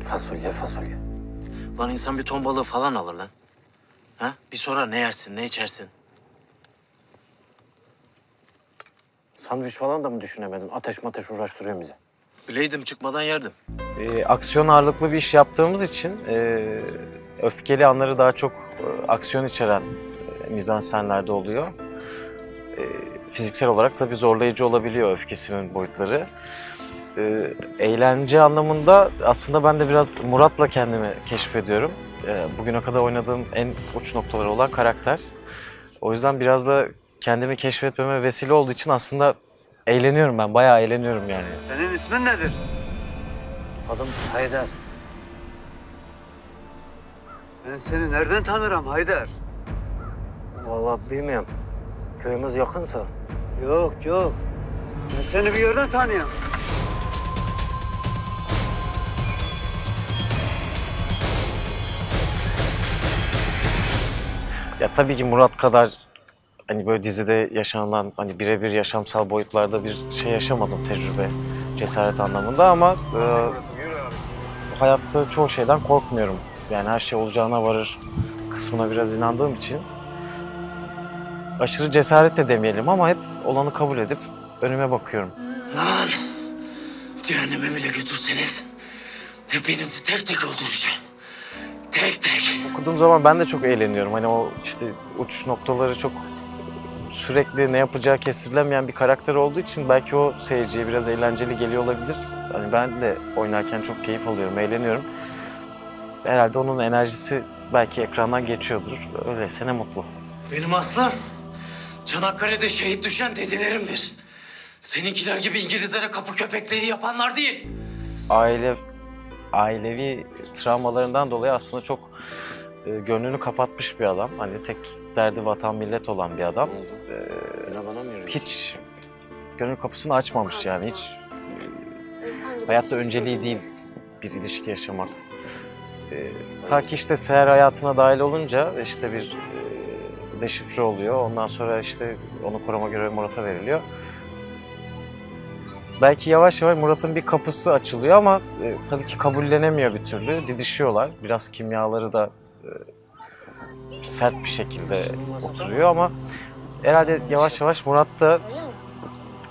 Fasulye fasulye. Lan insan bir ton balığı falan alır lan. Ha? Bir sorar ne yersin, ne içersin? Sandviç falan da mı düşünemedin? Ateş mateş uğraştırıyor bizi. Bileydim çıkmadan yerdim. E, aksiyon ağırlıklı bir iş yaptığımız için e, öfkeli anları daha çok e, aksiyon içeren e, mizansenlerde oluyor. E, fiziksel olarak tabii zorlayıcı olabiliyor öfkesinin boyutları. E, eğlence anlamında aslında ben de biraz Murat'la kendimi keşfediyorum. E, bugüne kadar oynadığım en uç noktaları olan karakter. O yüzden biraz da kendimi keşfetmeme vesile olduğu için aslında eğleniyorum ben, bayağı eğleniyorum yani. Senin ismin nedir? Adım Haydar. Ben seni nereden tanırım Haydar? Vallahi bilmiyorum. Köyümüz yakınsa. Yok yok. Ben seni bir yerden tanıyorum. Ya tabii ki Murat kadar hani böyle dizide yaşanılan hani birebir yaşamsal boyutlarda bir şey yaşamadım tecrübe, cesaret anlamında ama e, hayatta çoğu şeyden korkmuyorum. Yani her şey olacağına varır kısmına biraz inandığım için aşırı cesaret de demeyelim ama hep olanı kabul edip önüme bakıyorum. Lan! Cehenneme bile götürseniz hepinizi tek tek öldüreceğim. Tek tek. Okuduğum zaman ben de çok eğleniyorum. Hani o işte uç noktaları çok sürekli ne yapacağı kestirilemeyen bir karakter olduğu için belki o seyirciye biraz eğlenceli geliyor olabilir. Hani ben de oynarken çok keyif alıyorum, eğleniyorum. Herhalde onun enerjisi belki ekrandan geçiyordur. Öyleyse ne mutlu. Benim aslım Çanakkale'de şehit düşen dedilerimdir. Seninkiler gibi İngilizlere kapı köpekliği yapanlar değil. Aile ailevi travmalarından dolayı aslında çok e, gönlünü kapatmış bir adam. Hani tek derdi vatan millet olan bir adam. Yine bana mı yürüyorsun? Hiç gönül kapısını açmamış yani hiç gibi Hayatta önceliği çok değil bir ilişki yaşamak. Ee, ta ki işte seher hayatına dahil olunca işte bir e, deşifre oluyor. Ondan sonra işte onu koruma görevi Murat'a veriliyor. Belki yavaş yavaş Murat'ın bir kapısı açılıyor ama e, tabii ki kabullenemiyor bir türlü. Didişiyorlar. Biraz kimyaları da e, sert bir şekilde oturuyor ama herhalde yavaş yavaş Murat da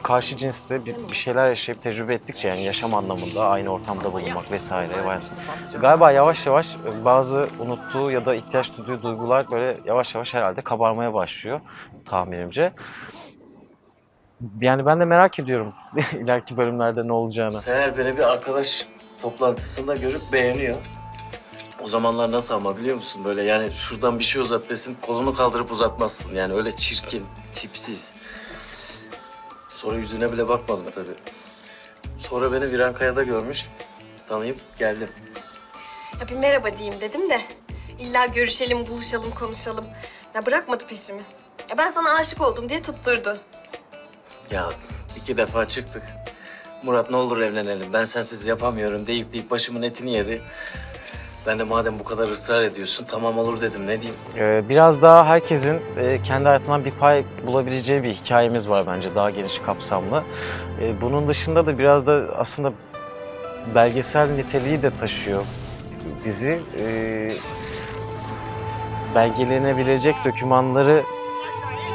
karşı cinste bir, bir şeyler yaşayıp tecrübe ettikçe yani yaşam anlamında aynı ortamda bulunmak vesaire. var. Galiba yavaş yavaş bazı unuttuğu ya da ihtiyaç duyduğu duygular böyle yavaş yavaş herhalde kabarmaya başlıyor tahminimce. Yani ben de merak ediyorum ileriki bölümlerde ne olacağını. Seher beni bir arkadaş toplantısında görüp beğeniyor. O zamanlar nasıl ama biliyor musun? Böyle yani şuradan bir şey uzat desin, kolunu kaldırıp uzatmazsın. Yani öyle çirkin, tipsiz. Sonra yüzüne bile bakmadım tabii. Sonra beni Virankaya'da görmüş, tanıyıp geldim. Ya bir merhaba diyeyim dedim de. İlla görüşelim, buluşalım, konuşalım. Ya bırakmadı peşimi. Ya ben sana aşık oldum diye tutturdu. Ya iki defa çıktık. Murat ne olur evlenelim, ben sensiz yapamıyorum deyip deyip başımın etini yedi. Ben de madem bu kadar ısrar ediyorsun, tamam olur dedim, ne diyeyim? Ee, biraz daha herkesin e, kendi hayatından bir pay bulabileceği bir hikayemiz var bence daha geniş kapsamlı. Ee, bunun dışında da biraz da aslında belgesel niteliği de taşıyor dizi. Ee, belgelenebilecek dokümanları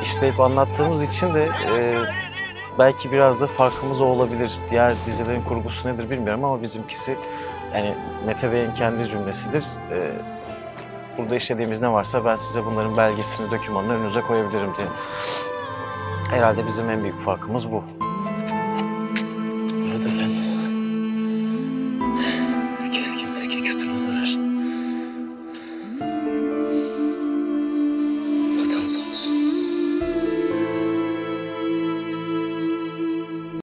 işleyip anlattığımız için de e, belki biraz da farkımız o olabilir. Diğer dizilerin kurgusu nedir bilmiyorum ama bizimkisi yani Mete Bey'in kendi cümlesidir. Ee, burada işlediğimiz ne varsa ben size bunların belgesini, dokümanını önünüze koyabilirim diye. Herhalde bizim en büyük farkımız bu.